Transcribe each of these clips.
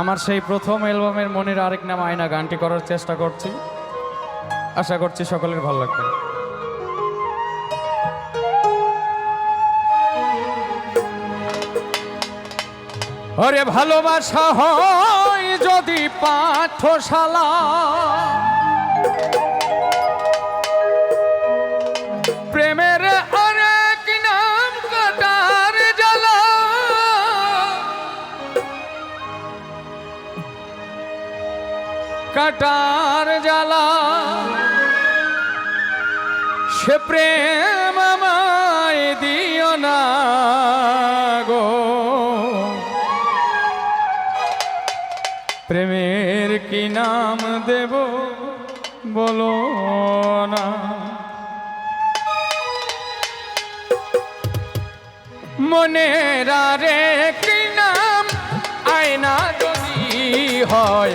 আমার সেই প্রথম অ্যালবামের মনের আরেক নাম আয়না, গানটি করার চেষ্টা করছি। আশা করছি সকলের ভালো লাগবে। অরে ভালোবাসা হয় যদি পাঠশালা কাটার জ্বালা। সে প্রেম আমায় দিও না গো। প্রেমের কি নাম দেব বলো না। মনের আরে কি নাম আয়না যদি হয়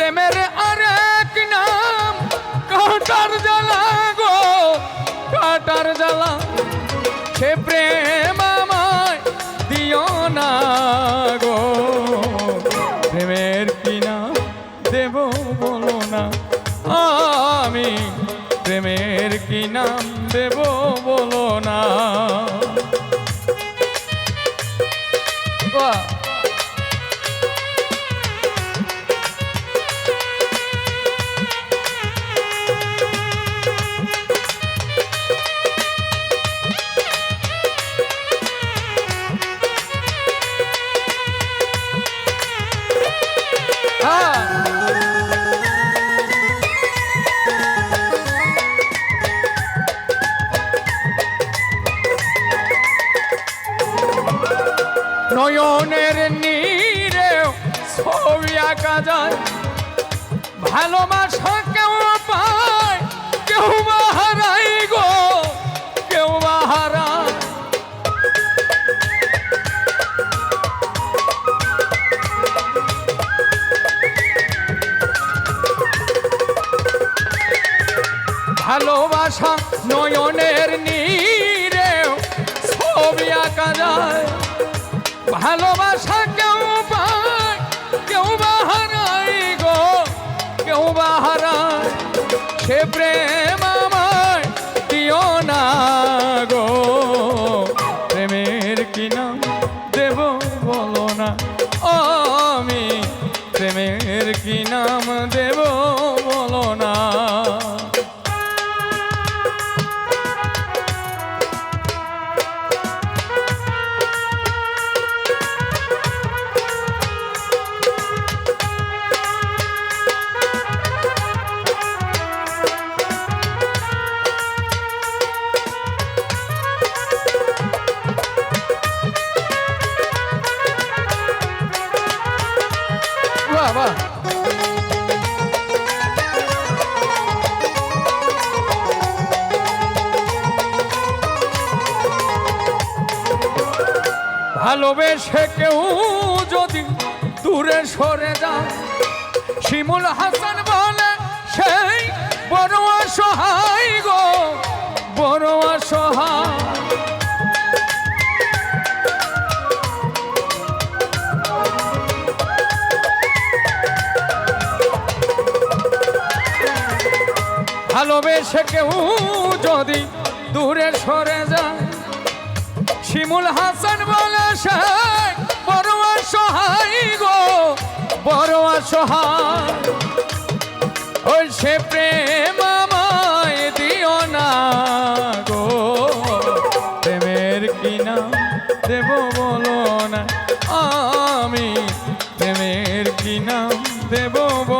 প্রেমের আরেক নাম, কাটার জ্বালা গো, কাটার জ্বালা। সে প্রেম আমায় দিও না গো। প্রেমের কি নাম দেব বলো না। আমি প্রেমের কি নাম দেব বলো না। বাহ! নয়নের নীরে ছবি আঁকা যায় ভালোবাসা কেউ পায় কেউ বা হারাই গো কেউ বা ভালোবাসা নয়নের নীরে। ছবি আঁকা যায়। ভালোবাসা কেউ পায়, কেউ বা হারায় গো, কেউ বা হারায়। সে প্রেম আমায় দিও না গো। প্রেমের কি নাম দেব বলো না। আমি প্রেমের কি নাম দেব ভালোবেসে কেউ যদি দূরে সরে যায়, শিমুল হাসান বলে, সেই বড় অসহায় গো, বড় অসহায়। ভালোবেসে কেউ যদি দূরে সরে যায় শিমুল হাসান বলে বড় অসহায় গো বড় অসহায় ওই সে প্রেম দিও না গো, প্রেমের কি নাম দেব বলো না, আমি প্রেমের কি নাম দেব বলো